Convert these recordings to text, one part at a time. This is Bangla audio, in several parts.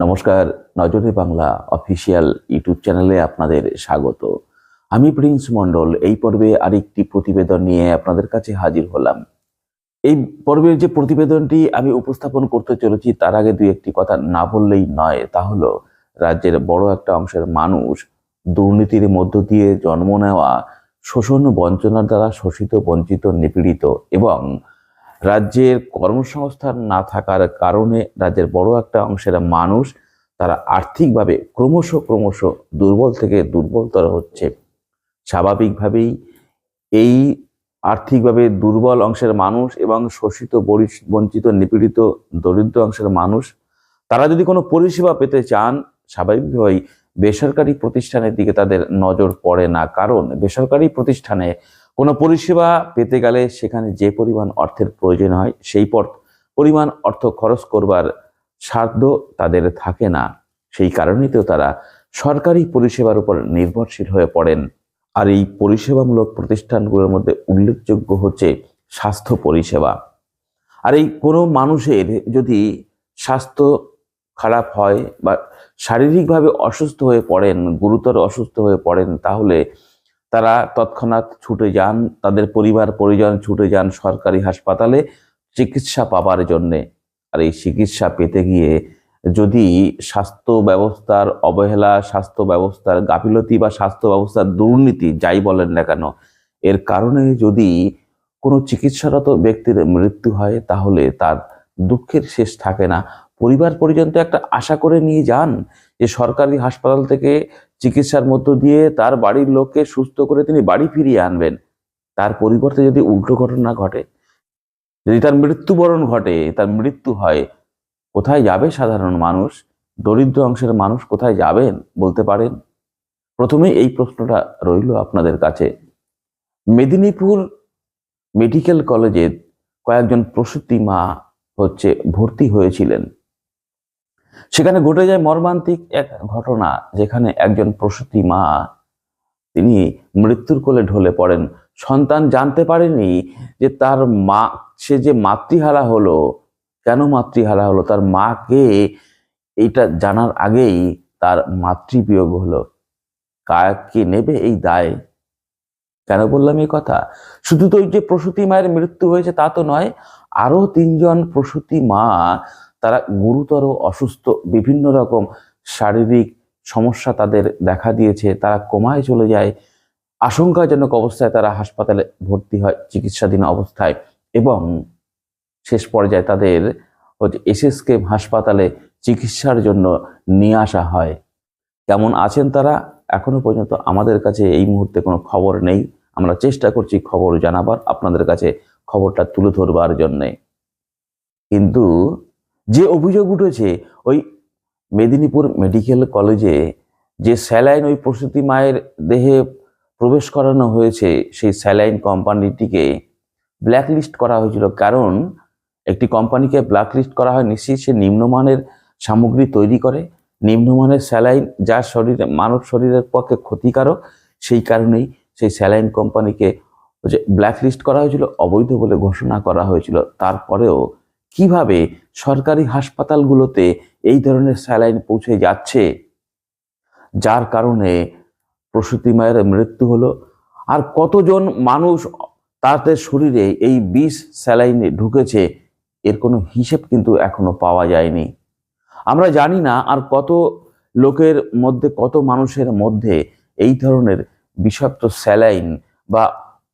নমস্কার, নজরে বাংলা অফিসিয়াল ইউটিউব চ্যানেলে আপনাদের স্বাগত। আমি প্রিন্স মণ্ডল, এই পর্বে আরেকটি প্রতিবেদন নিয়ে আপনাদের কাছে হাজির হলাম। এই পর্বের যে প্রতিবেদনটি আমি উপস্থাপন করতে চলেছি, তার আগে দুই একটি কথা না বললেই নয়, তা হলো, রাজ্যের বড় একটা অংশের মানুষ দুর্নীতির মধ্য দিয়ে জন্ম নেওয়া, শোষণ বঞ্চনার দ্বারা শোষিত, বঞ্চিত, নিপীড়িত এবং রাজ্যের কর্মসংস্থান না থাকার কারণে রাজ্যের বড় একটা অংশের মানুষ তারা আর্থিকভাবে ক্রমশ ক্রমশ দুর্বল থেকে দুর্বলতর হচ্ছে। স্বাভাবিকভাবেই এই আর্থিকভাবে দুর্বল অংশের মানুষ এবং শোষিত বঞ্চিত, নিপীড়িত, দরিদ্র অংশের মানুষ, তারা যদি কোনো পরিষেবা পেতে চান, স্বাভাবিকভাবেই বেসরকারি প্রতিষ্ঠানের দিকে তাদের নজর পড়ে না। কারণ বেসরকারি প্রতিষ্ঠানে কোনো পরিষেবা পেতে গেলে সেখানে যে পরিমাণ অর্থের প্রয়োজন হয়, সেই পর পরিমাণ অর্থ খরচ করবার সাধ্য তাদের থাকে না। সেই কারণেই তো তারা সরকারি পরিষেবার উপর নির্ভরশীল হয়ে পড়েন। আর এই পরিষেবামূলক প্রতিষ্ঠানগুলোর মধ্যে উল্লেখযোগ্য হচ্ছে স্বাস্থ্য পরিষেবা। আর এই কোনো মানুষের যদি স্বাস্থ্য খারাপ হয় বা শারীরিকভাবে অসুস্থ হয়ে পড়েন, গুরুতর অসুস্থ হয়ে পড়েন, তাহলে তারা তৎক্ষণাৎ ছুটে যান, তাদের পরিবার, পরিজন ছুটে যান সরকারি হাসপাতালে চিকিৎসা পাবার জন্যে। আর এই চিকিৎসা পেতে গিয়ে যদি স্বাস্থ্য ব্যবস্থার অবহেলা, স্বাস্থ্য ব্যবস্থার গাফিলতি বা স্বাস্থ্য ব্যবস্থার দুর্নীতি, যাই বলেন না কেন, এর কারণে যদি কোনো চিকিৎসারত ব্যক্তির মৃত্যু হয়, তাহলে তার দুঃখের শেষ থাকে না। পরিবার পরিজন তো একটা আশা করে নিয়ে যান যে সরকারি হাসপাতাল থেকে চিকিৎসার মধ্য দিয়ে তার বাড়ির লোককে সুস্থ করে তিনি বাড়ি ফিরিয়ে আনবেন। তার পরিবর্তে যদি উল্টো ঘটনা ঘটে, যদি তার মৃত্যুবরণ ঘটে, তার মৃত্যু হয়, কোথায় যাবে সাধারণ মানুষ? দরিদ্র অংশের মানুষ কোথায় যাবেন বলতে পারেন? প্রথমে এই প্রশ্নটা রইল আপনাদের কাছে। মেদিনীপুর মেডিকেল কলেজে কয়েকজন প্রসূতি মা হচ্ছে ভর্তি হয়েছিলেন। সেখানে ঘটে যায় মর্মান্তিক এক ঘটনা, যেখানে একজন প্রসূতি মা, তিনি মৃত্যুর কোলে ঢলে পড়েন। সন্তান জানতে পারেনি যে তার মা, সে যে মাতৃহারা হলো, কেন মাতৃহারা হলো? তার মাকে এইটা জানার আগেই তার মাতৃবিয়োগ হলো। কাকে নেবে এই দায়? কেন বললাম এই কথা? শুধু তো ওই যে প্রসূতি মায়ের মৃত্যু হয়েছে তা তো নয়, আরও তিনজন প্রসূতি মা তারা গুরুতর অসুস্থ বিভিন্ন রকম শারীরিক সমস্যা তাদের দেখা দিয়েছে। তারা কোমায় চলে যায়। আশঙ্কাজনক অবস্থায় তারা হাসপাতালে ভর্তি হয় চিকিৎসাধীন অবস্থায় এবং শেষ পর্যায়ে তাদের হচ্ছে এসএসকে হাসপাতালে চিকিৎসার জন্য নিয়ে আসা হয়। কেমন আছেন তারা? এখনও পর্যন্ত আমাদের কাছে এই মুহূর্তে কোনো খবর নেই। আমরা চেষ্টা করছি খবর জানাবার, আপনাদের কাছে খবরটা তুলে ধরবার জন্যে। কিন্তু যে অভিযোগ উঠেছে, ওই মেদিনীপুর মেডিকেল কলেজে যে স্যালাইন ওই প্রসূতি মায়ের দেহে প্রবেশ করানো হয়েছে, সেই স্যালাইন কোম্পানিটিকে ব্ল্যাকলিস্ট করা হয়েছিল। কারণ একটি কোম্পানিকে ব্ল্যাকলিস্ট করা হয়, নিশ্চিত সে নিম্নমানের সামগ্রী তৈরি করে। নিম্নমানের স্যালাইন যা শরীরে, মানব শরীরের পক্ষে ক্ষতিকারক, সেই কারণেই সেই স্যালাইন কোম্পানিকে হচ্ছে ব্ল্যাকলিস্ট করা হয়েছিল, অবৈধ বলে ঘোষণা করা হয়েছিল। তারপরেও কীভাবে সরকারি হাসপাতালগুলোতে এই ধরনের স্যালাইন পৌঁছে যাচ্ছে? যার কারণে প্রসূতি মায়ের মৃত্যু হলো। আর কতজন মানুষ তাদের শরীরে এই বিষ স্যালাইন ঢুকেছে, এর কোনো হিসেব কিন্তু এখনও পাওয়া যায়নি। আমরা জানি না আর কত লোকের মধ্যে, কত মানুষের মধ্যে এই ধরনের বিষাক্ত স্যালাইন বা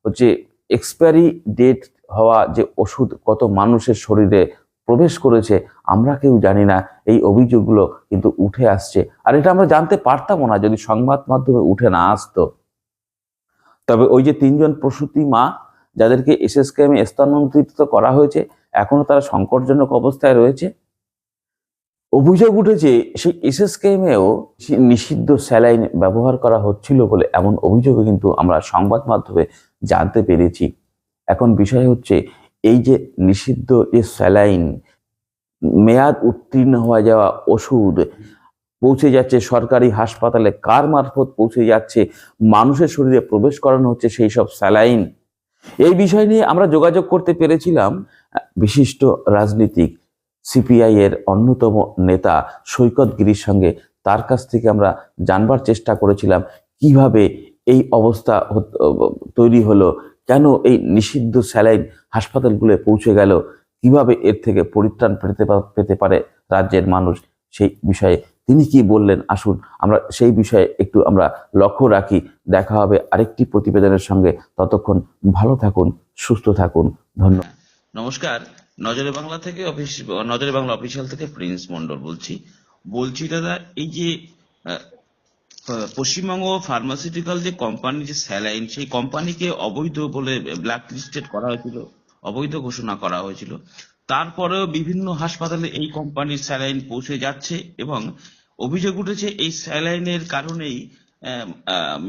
হচ্ছে এক্সপায়ারি ডেট হওয়া যে ওষুধ কত মানুষের শরীরে প্রবেশ করেছে, আমরা কেউ জানি না। এই অভিযোগগুলো কিন্তু উঠে আসছে। আর এটা আমরা জানতে পারতামও না যদি সংবাদ মাধ্যমে উঠে না আসতো। তবে ওই যে তিনজন প্রসূতি মা, যাদেরকে এসএসকেএমে স্থানান্তরিত করা হয়েছে, এখনও তারা সংকটজনক অবস্থায় রয়েছে। অভিযোগ উঠেছে, সেই এসএসকেএমেও নিষিদ্ধ স্যালাইন ব্যবহার করা হচ্ছিল বলে এমন অভিযোগও কিন্তু আমরা সংবাদ মাধ্যমে জানতে পেরেছি। এখন বিষয় হচ্ছে, এই যে নিষিদ্ধ যে স্যালাইন, মেয়াদ উত্তীর্ণ হয়ে যাওয়া ওষুধ পৌঁছে যাচ্ছে সরকারি হাসপাতালে, কার মারফত পৌঁছে যাচ্ছে, মানুষের শরীরে প্রবেশ করানো হচ্ছে সেই সব স্যালাইন। এই বিষয় নিয়ে আমরা যোগাযোগ করতে পেরেছিলাম বিশিষ্ট রাজনীতিক, সিপিআই এর অন্যতম নেতা সৈকত গিরির সঙ্গে। তার কাছ থেকে আমরা জানবার চেষ্টা করেছিলাম, কীভাবে এই অবস্থা তৈরি হলো কেন এই নিষিদ্ধ স্যালাইন হাসপাতালগুলো পৌঁছে গেল? কীভাবে এর থেকে পরিত্রাণ পেতে পেতে পারে রাজ্যের মানুষ? সেই বিষয়ে তিনি কি বললেন? আসুন আমরা সেই বিষয়ে একটু আমরা লক্ষ্য রাখি। দেখা হবে আরেকটি প্রতিবেদনের সঙ্গে। ততক্ষণ ভালো থাকুন, সুস্থ থাকুন। ধন্যবাদ। নমস্কার। নজরে বাংলা থেকে অফিস, নজরে বাংলা অফিসিয়াল থেকে প্রিন্স মন্ডল বলছি। বলছি দাদা, এই যে পশ্চিমবঙ্গ ফার্মাসিউটিক্যাল যে কোম্পানি যে স্যালাইন সেই কোম্পানিকে অবৈধ বলে ব্ল্যাক লিস্টেড করা হয়েছিল, অবৈধ ঘোষণা করা হয়েছিল। তারপরেও বিভিন্ন হাসপাতালে এই কোম্পানির স্যালাইন পৌঁছে যাচ্ছে এবং অভিযোগ উঠেছে এই স্যালাইনের কারণেই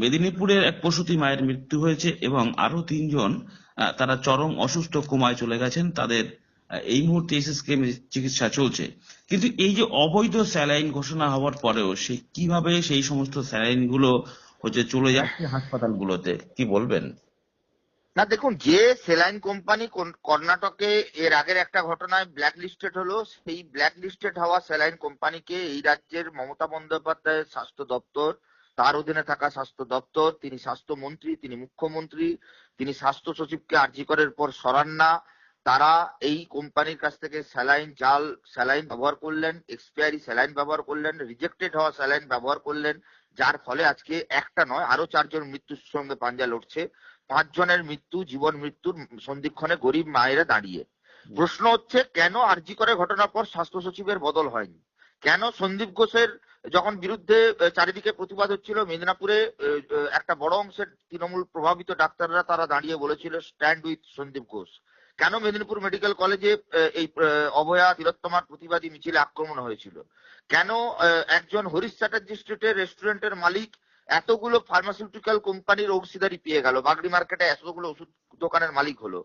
মেদিনীপুরের এক প্রসূতি মায়ের মৃত্যু হয়েছে এবং আরও তিনজন তারা চরম অসুস্থ কোমায় চলে গেছেন। তাদের এই মুহূর্তে এসএসকে চিকিৎসা চলছে। কিন্তু এই যে অবৈধ স্যালাইন ঘোষণা হওয়ার পরেও সে কীভাবে সেই সমস্ত স্যালাইনগুলো হচ্ছে চলে যাচ্ছে হাসপাতালগুলোতে, কি বলবেন? না, দেখুন, যে সেলাইন কোম্পানি কর্ণাটকে এর আগের একটা ঘটনায় ব্ল্যাক লিস্টেড হলো, সেই ব্ল্যাক লিস্টেড হওয়া সেলাইন কোম্পানিকে এই রাজ্যের মমতা বন্দ্যোপাধ্যায়ের স্বাস্থ্য দপ্তর, তার অধীনে থাকা স্বাস্থ্য দপ্তর, তিনি স্বাস্থ্যমন্ত্রী তিনি মুখ্যমন্ত্রী, তিনি স্বাস্থ্য সচিবকে আর্জি করার পর সরান না তারা এই কোম্পানির কাছ থেকে স্যালাইন জাল স্যালাইন ব্যবহার করলেন এক্সপায়ারি স্যালাইন ব্যবহার করলেন রিজেক্টেড হওয়া স্যালাইন ব্যবহার করলেন যার ফলে আজকে একটা নয় আরও চারজন মৃত্যুর সঙ্গে পাঞ্জা লড়ছে। পাঁচজনের মৃত্যু জীবন মৃত্যুর সন্ধিক্ষণে গরিব মায়েরা দাঁড়িয়ে। প্রশ্ন হচ্ছে কেন আরজি করে ঘটনার পর স্বাস্থ্য সচিবের বদল হয়নি? কেন সন্দীপ ঘোষের যখন বিরুদ্ধে চারিদিকে প্রতিবাদ হচ্ছিল মেদিনীপুরে একটা বড় অংশের তৃণমূল প্রভাবিত ডাক্তাররা তারা দাঁড়িয়ে বলেছিল স্ট্যান্ড উইথ সন্দীপ ঘোষ। কেন মেদিনীপুর মেডিকেল কলেজে এই অভয়া তিলোত্তমার প্রতিবাদী মিছিলে আক্রমণ হয়েছিল? কেন একজন হরিশ চ্যাটার্জি স্ট্রিটের রেস্টুরেন্টের মালিক এতগুলো ফার্মাসিউটিক্যাল কোম্পানির অংশীদারি পেয়ে গেল? বাগড়ি মার্কেটে এতগুলো ওষুধ দোকানের মালিক হলো।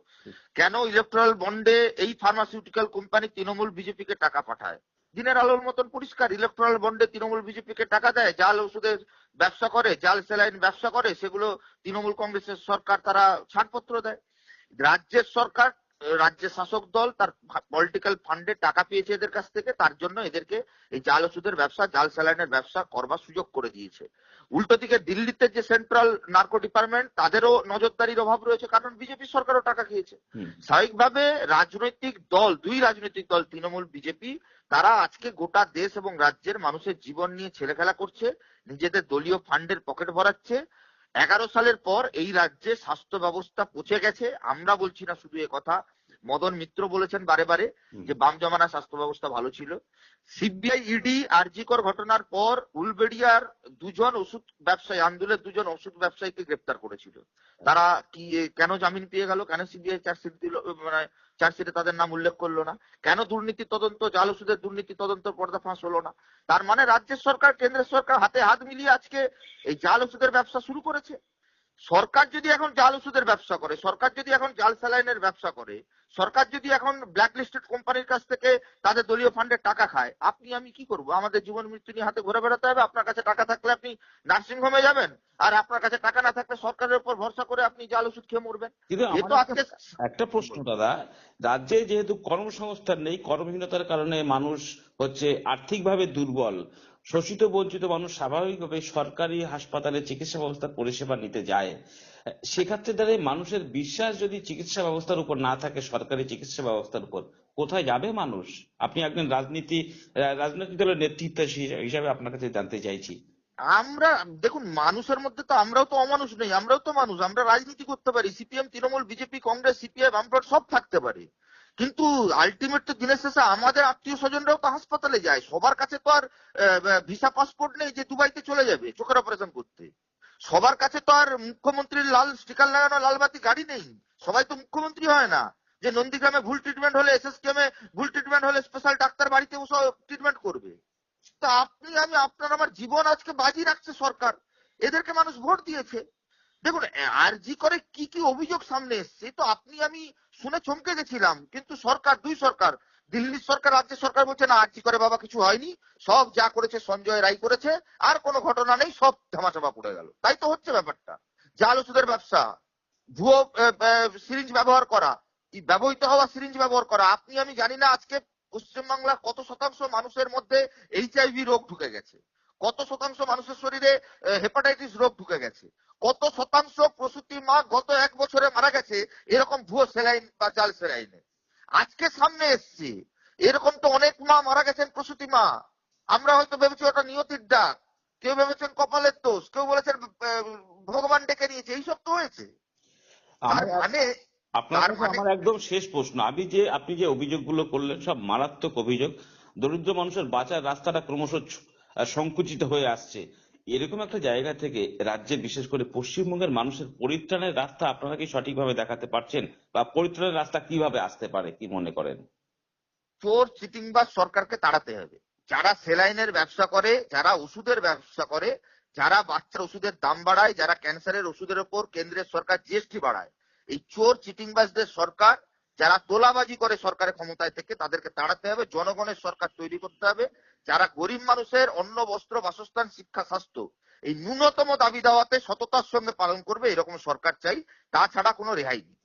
কেন ইলেকট্রাল বন্ডে এই ফার্মাসিউটিক্যাল কোম্পানি তৃণমূল বিজেপিকে টাকা পাঠায়? দিনের আলোর মতন পরিষ্কার, ইলেকট্রাল বন্ডে তৃণমূল বিজেপিকে টাকা দেয়, জাল ওষুধের ব্যবসা করে, জাল সেলাইন ব্যবসা করে, সেগুলো তৃণমূল কংগ্রেসের সরকার তারা ছাড়পত্র দেয়। রাজ্যের সরকার রাজ্যের শাসক দল তার পলিটিক্যাল ফান্ডে টাকা পেয়েছে এদের কাছ থেকে তার জন্য এদেরকে এই জাল ওষুধের ব্যবসা জাল স্যালাইনের ব্যবসা করবার সুযোগ করে দিয়েছে। উল্টো দিকে দিল্লিতে যে সেন্ট্রাল নার্কো ডিপার্টমেন্ট তাদেরও নজরদারির অভাব রয়েছে কারণ বিজেপি সরকারও টাকা খেয়েছে। স্বাভাবিকভাবে রাজনৈতিক দল দুই রাজনৈতিক দল তৃণমূল বিজেপি তারা আজকে গোটা দেশ এবং রাজ্যের মানুষের জীবন নিয়ে ছেলেখেলা করছে নিজেদের দলীয় ফান্ডের পকেট ভরাচ্ছে এগারো সালের পর এই রাজ্যে স্বাস্থ্য ব্যবস্থা পচে গেছে। আমরা বলছি না শুধু কথা মদন মিত্র বলেছেন বারে বারে যে বাম জমানা স্বাস্থ্য ব্যবস্থা ভালো ছিল। সিবিআই ইডি আরজিকর ঘটনার পর উলবেড়িয়ার দুজন ওষুধ ব্যবসায়ী আন্দোলনের দুজন ওষুধ ব্যবসায়ীকে গ্রেপ্তার করেছিল। তারা কি কেন জামিন পেয়ে গেল? কেন সিবিআই চার্জশিট দিল? মানে চার্জশিটে তাদের নাম উল্লেখ করল না? কেন দুর্নীতি তদন্ত জাল ওষুধের দুর্নীতি তদন্ত পর্দাফাঁস হলো না? তার মানে রাজ্যের সরকার কেন্দ্রের সরকার হাতে হাত মিলিয়ে আজকে এই জাল ওষুধের ব্যবসা শুরু করেছে। সরকার যদি এখন জাল ওষুধের ব্যবসা করে সরকার যদি এখন জাল স্যালাইনের ব্যবসা করে সরকার যদি এখন ব্ল্যাক লিস্টেড কোম্পানির কাছ থেকে তাদের দলীয় ফান্ডের টাকা খায় আপনি আমি কি করব? আমাদের জীবন মৃত্যু নিয়ে হাতে ঘুরে বেড়াতে হবে আপনার কাছে টাকা থাকলে আপনি নার্সিং হোমে যাবেন আর আপনার কাছে টাকা না থাকলে সরকারের উপর ভরসা করে আপনি জাল ওষুধ খেয়ে মরবেন। কিন্তু আজকে একটা প্রশ্ন দাদা রাজ্যে যেহেতু কর্মসংস্থান নেই কর্মহীনতার কারণে মানুষ হচ্ছে আর্থিকভাবে দুর্বল। শোষিত, বঞ্চিত মানুষ স্বাভাবিকভাবে সরকারি হাসপাতালে চিকিৎসা ব্যবস্থার পরিষেবা নিতে যায়। সেক্ষেত্রে দাঁড়িয়ে মানুষের বিশ্বাস যদি চিকিৎসা ব্যবস্থার উপর না থাকে, সরকারি চিকিৎসা ব্যবস্থার উপর, কোথায় যাবে মানুষ? আপনি একজন রাজনীতি, রাজনৈতিক দলের নেতৃত্ব হিসাবে আপনার কাছে জানতে চাইছি। আমরা, দেখুন, মানুষের মধ্যে তো আমরাও তো অমানুষ নেই, আমরাও তো মানুষ, আমরা রাজনীতি করতে পারি, CPM, Trinamool, BJP, Congress, CPI, Bamfront সব থাকতে পারে। কিন্তু আলটিমেট তো দিনের শেষে আমাদের আত্মীয় স্বজনরাও তো হাসপাতালে যায়। সবার কাছে তো আর ভিসা পাসপোর্ট নেই যে দুবাইতে চলে যাবে চোখের অপারেশন করতে। সবার কাছে তো আর মুখ্যমন্ত্রীর লাল স্টিকার লাগানো লালবাতি গাড়ি নেই। সবাই তো মুখ্যমন্ত্রী হয় না। যে নন্দীগ্রামে ভুল ট্রিটমেন্ট হলে, এসএসকেমে ভুল ট্রিটমেন্ট হলে স্পেশাল ডাক্তার বাড়িতে বসে ট্রিটমেন্ট করবে। তা আপনি, আমি, আপনার আমার জীবন আজকে বাজি রাখছে সরকার। এদেরকে মানুষ ভোট দিয়েছে। দেখুন, আরজি করে কি কি অভিযোগ সামনে এসছে, তো আপনি, আমি শুনে চমকে গেছিলাম, কিন্তু সরকার, দুই সরকার, দিল্লির সরকার, রাজ্য সরকার বলছে, না, আরজি করে বাবা কিছু হয়নি, সব যা করেছে সঞ্জয় রায় করেছে, আর কোনো ঘটনা নেই, সব ধামাচাপা পড়ে গেল। তাই তো হচ্ছে ব্যাপারটা। জাল ওষুধের ব্যবসা, ভুয়ো সিরিঞ্জ ব্যবহার করা ব্যবহৃত হওয়া সিরিঞ্জ ব্যবহার করা, আপনি, আমি জানি না আজকে পশ্চিমবাংলার কত শতাংশ মানুষের মধ্যে এইচআইভি রোগ ঢুকে গেছে। কত শতাংশ মানুষের শরীরে হেপাটাইটিস রোগ ঢুকে গেছে? কত শতাংশ প্রসূতি মা গত এক বছরে মারা গেছে এরকম ভুয়ো সেলাইন বা জাল সেলাইনে। আজকে সামনে এসছে এরকম তো অনেক মা মারা গেছেন প্রসূতি মা। আমরা হয়তো ভেবেছি ওটা নিয়তির ডাক কেউ ভেবেছেন কপালের দোষ কেউ বলেছেন ভগবান ডেকে নিয়েছে এইসব তো হয়েছে। মানে আপনার মানে- আমার একদম শেষ প্রশ্ন। আমি যে আপনি যে অভিযোগগুলো করলেন সব মারাত্মক অভিযোগ। দরিদ্র মানুষের বাঁচার রাস্তাটা ক্রমশ সংকুচিত হয়ে আসছে। এরকম একটা জায়গা থেকে রাজ্যে, বিশেষ করে পশ্চিমবঙ্গের মানুষের পরিত্রাণের রাস্তা আপনারা কি সঠিকভাবে দেখাতে পারছেন? বা পরিত্রাণের রাস্তা কীভাবে আসতে পারে, কি মনে করেন? চোর, চিটিংবাজ সরকারকে তাড়াতে হবে। যারা সেলাইনের ব্যবসা করে, যারা ওষুধের ব্যবসা করে, যারা বাচ্চার ওষুধের দাম বাড়ায়, যারা ক্যান্সারের ওষুধের ওপর কেন্দ্রের সরকার জিএসটি বাড়ায়, এই চোর, চিটিংবাজদের সরকার যারা তোলাবাজি করে সরকারের ক্ষমতায় থেকে, তাদেরকে তাড়াতে হবে, জনগণের সরকার তৈরি করতে হবে। যারা গরিব মানুষের অন্ন, বস্ত্র, বাসস্থান, শিক্ষা, স্বাস্থ্য, এই ন্যূনতম দাবি দাওয়াতে সততার সঙ্গে পালন করবে, এরকম সরকার চাই। তাছাড়া কোনো রেহাই নেই।